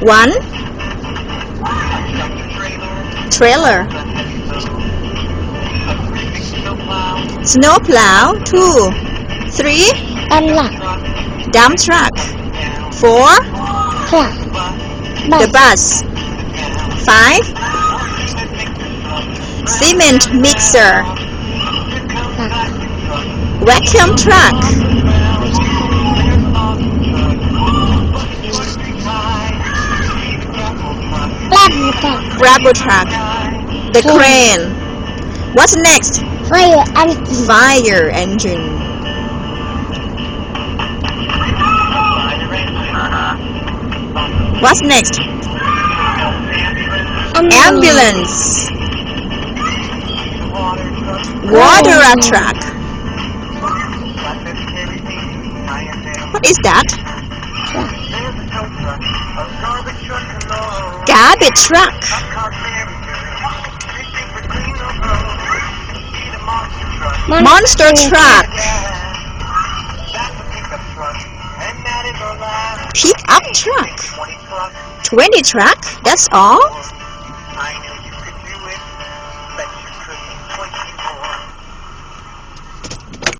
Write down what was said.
One. Trailer. Snowplow. Two. Three. And là. Dump truck. Four. Clap. The bus. Five. Cement mixer. Vacuum truck. track. Gravel truck. The crane. What's next? Fire engine. Fire engine. What's next? Ambulance. Ambulance. Water oh. truck. What is that? Garbage truck. Monster truck. Pick up truck. 20 truck. That's all?